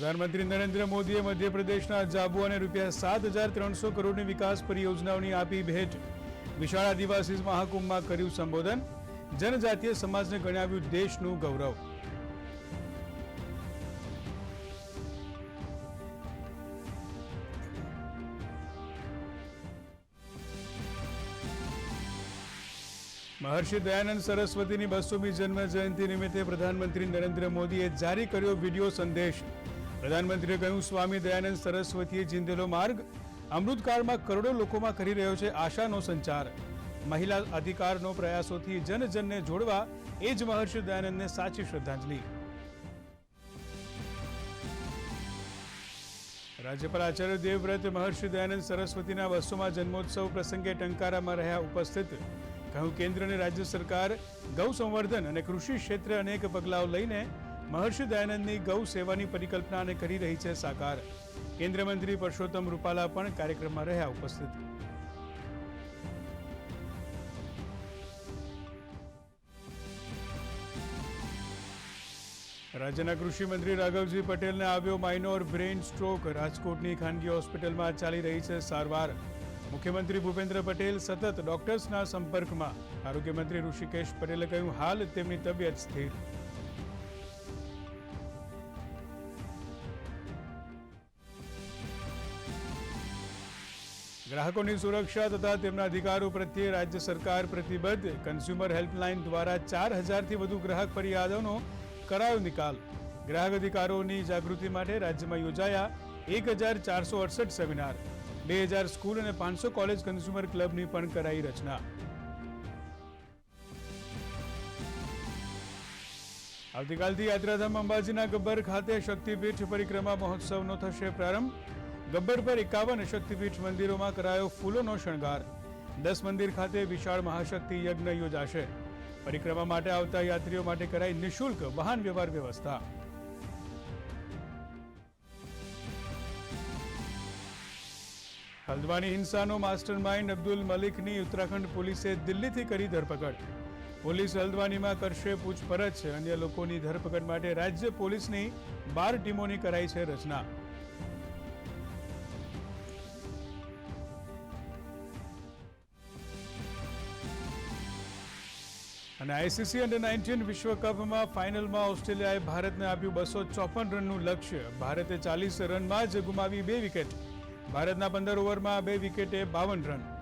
પ્રધાનમંત્રી નરેન્દ્ર મોદીએ મધ્યપ્રદેશના જાબુઆને રૂપિયા સાત હજાર ત્રણસો કરોડની વિકાસ પરિયોજનાઓની આપી ભેટ. વિશાળ આદિવાસી મહાકુંભમાં કર્યું સંબોધન. જનજાતીય સમાજને ગણાવ્યું દેશનું ગૌરવ. મહર્ષિ દયાનંદ સરસ્વતીની બસોમી જન્મ જયંતિ નિમિત્તે પ્રધાનમંત્રી નરેન્દ્ર મોદીએ જારી કર્યો વિડિયો સંદેશ. પ્રધાનમંત્રીએ કહ્યું, સ્વામી દયાનંદ સરસ્વતીએ ચીંધેલો માર્ગ અમૃતકાળમાં કરોડો લોકોમાં કરી રહ્યો છે આશાનો સંચાર. મહિલા અધિકારનો પ્રયાસોથી જનજનને જોડવા એ જ મહર્ષિ દયાનંદને સાચી શ્રદ્ધાંજલિ. રાજ્યપાલ આચાર્ય દેવવ્રત મહર્ષિ દયાનંદ સરસ્વતીના બસોમાં જન્મોત્સવ પ્રસંગે ટંકારામાં રહ્યા ઉપસ્થિત. કહ્યું, કેન્દ્ર અને રાજ્ય સરકાર ગૌ સંવર્ધન અને કૃષિ ક્ષેત્રે અનેક પગલાઓ લઈને મહર્ષિ દયાનંદની ગૌ સેવાની પરિકલ્પનાને કરી રહી છે સાકાર. કેન્દ્રીય મંત્રી પરસોત્તમ રૂપાલા પણ કાર્યક્રમમાં રહ્યા ઉપસ્થિત. રાજ્યના કૃષિ મંત્રી રાઘવજી પટેલને આવ્યો માઇનોર બ્રેઇન સ્ટ્રોક રાજકોટની ખાનગી હોસ્પિટલમાં ચાલી રહી છે સારવાર. મુખ્યમંત્રી ભૂપેન્દ્ર પટેલ સતત ડોક્ટર્સના સંપર્કમાં. આરોગ્યમંત્રી ઋષિકેશ પટેલે કહ્યું, હાલ તેમની તબિયત સ્થિર. ગ્રાહકોની સુરક્ષા તથા તેમના અધિકારો પ્રત્યે રાજ્ય સરકાર પ્રતિબદ્ધ. કન્ઝ્યુમર હેલ્પલાઇન દ્વારા ચાર હજારથી વધુ ગ્રાહક ફરિયાદોનો કરાયો નિકાલ. ગ્રાહક અધિકારોની જાગૃતિ માટે રાજ્યમાં યોજાયા એક હજાર ચારસો અડસઠ સેમિનાર. બે હજાર સ્કૂલ અને પાંચસો કોલેજ કન્ઝ્યુમર ક્લબની પણ કરાઈ રચના. આવતીકાલથી યાત્રાધામ અંબાજીના ગબ્બર ખાતે શક્તિપીઠ પરિક્રમા મહોત્સવનો થશે પ્રારંભ. ગબ્બર પર એકાવન શક્તિપીઠ મંદિરોમાં કરાયો ફૂલોનો શણગાર. દસ મંદિર ખાતે વિશાળ મહાશક્તિ યજ્ઞ યોજાશે. પરિક્રમા માટે આવતા યાત્રીઓ માટે કરાઈ નિઃશુલ્ક વાહન વ્યવહાર વ્યવસ્થા. હલ્દવાની હિંસાનો માસ્ટરમાઇન્ડ અબ્દુલ મલિકની ઉત્તરાખંડ પોલીસે દિલ્હીથી કરી ધરપકડ. પોલીસ હલ્દવાનીમાં કરશે પૂછપરછ. અન્ય લોકોની ધરપકડ માટે રાજ્ય પોલીસની બાર ટીમોની કરાઈ છે રચના. અને આઈસીસી અંડર નાઇન્ટીન વિશ્વકપમાં ફાઇનલમાં ઓસ્ટ્રેલિયાએ ભારતને આપ્યું બસો ચોપન રનનું લક્ષ્ય. ભારતે ચાલીસ રનમાં જ ગુમાવી બે વિકેટ. ભારતના પંદર ઓવરમાં બે વિકેટે બાવન રન.